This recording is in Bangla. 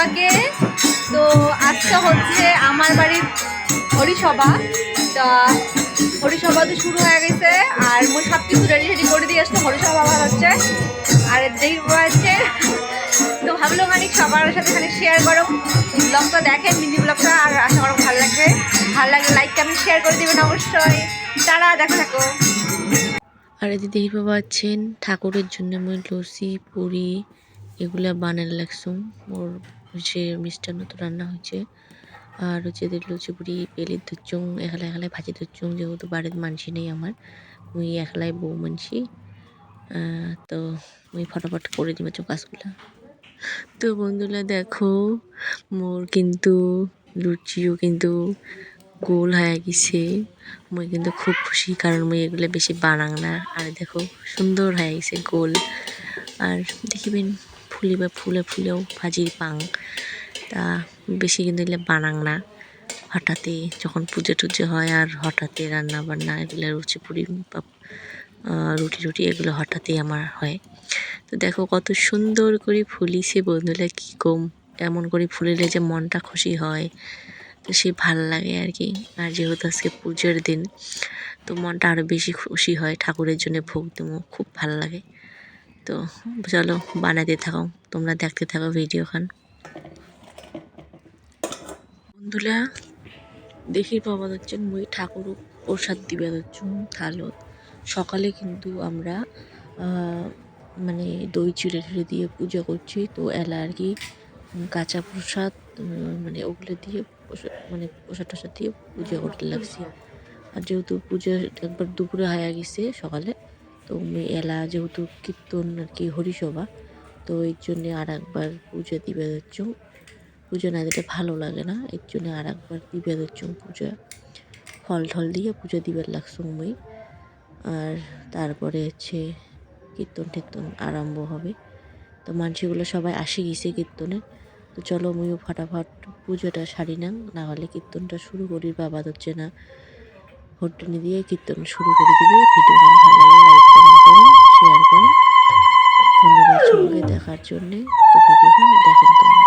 সবাইকে। তো আজকে হচ্ছে আমার বাড়ির হরিসভা। তা হরিসভা তো শুরু হয়ে গেছে, আর মই সব কিছু রেডি রেডি করে দিয়ে আসতে হরিসভা হচ্ছে। আর যেই হচ্ছে, তো ভাবলাম মানে সবার সাথে এখানে শেয়ার করো। ব্লগটা দেখেন মিনি ব্লগটা আর আশা করো ভালো লাগবে। ভালো লাগলে লাইক কমেন্ট শেয়ার করে দেবেন অবশ্যই। তারা দেখো থাকো আর এদি দেখি পাবা আছেন, ঠাকুরের জন্য মই লসি পুরি, এগুলা বানান লাগছুম মোর হচ্ছে মিষ্টান্ন তো রান্না হয়েছে। আর হচ্ছে এদের লুচি পুরি পেলি ধরছুম এখালা এখালা ভাজি ধরছুম যেহেতু বাড়ির মানসি নেই আমার, মুই একলাই বউ মানসি। তো মুই ফটাফট করে দিব কাজগুলা তো বন্ধুরা দেখো, মোর কিন্তু লুচিও কিন্তু গোল হয়ে গেছে। মুই কিন্তু খুব খুশি কারণ মুই এগুলো বেশি বানাং না। আর দেখো সুন্দর হয়ে গেছে গোল। আর দেখিবেন ফুলে বা ফুলে ফুলেও ভাজি পাং। তা বেশি কিন্তু এগুলো বানাং না। হঠাৎই যখন পুজো টুজো হয় আর হঠাৎই রান্না বান্না, এগুলো রুচি পুরি বা রুটি রুটি এগুলো হঠাৎই আমার হয়। তো দেখো কত সুন্দর করে ফুলিছে বন্ধুরা, কি কম এমন করে ফুলিলে যে মনটা খুশি হয়। তো সে ভালো লাগে আর কি। আর যেহেতু আজকে পুজোর দিন, তো মনটা আরও বেশি খুশি হয়, ঠাকুরের জন্য ভোগ দেবো, খুব ভালো লাগে। তো চলো বানাতে থাকো, তোমরা দেখতে থাকো ভিডিওখান। বন্ধুরা, দেখি পাওয়া যাচ্ছে মই ঠাকুর প্রসাদ দিবে যাচ্ছ থালত সকালে কিন্তু আমরা মানে দই চিড়ে টিড়ে দিয়ে পূজা করছি, তো এলা আর কি কাঁচা প্রসাদ মানে ওগুলো দিয়ে মানে প্রসাদ টসাদ দিয়ে পুজো করতে লাগছি। আর যেহেতু পুজো একবার দুপুরে হয়ে গেছে সকালে তো এলা যেহেতু কীর্তন আর কি হরিসভা, তো এর জন্যে আর একবার পুজো দিবে যাচ্ছ পুজো না দিলে ভালো লাগে না, এর জন্য আর একবার দিবে যাচ্ছ পুজো। ফল টল দিয়ে পুজো দিবার লাগছো মই আর তারপরে হচ্ছে কীর্তন টীর্তন আরম্ভ হবে। তো মানুষগুলো সবাই আসে গেছে কীর্তনে। তো চলো মুইও ফটাফট পুজোটা সারি না না হলে কীর্তনটা শুরু করি, বাবা হচ্ছে না। ভোটনি দিয়ে কীর্তন শুরু করে দিবে, ভিডিও ভালো কমেন্ট থাকুন। ধন্যবাদ সবাইকে দেখার জন্যে। তো ভিডিওটা দেখেন তোমরা।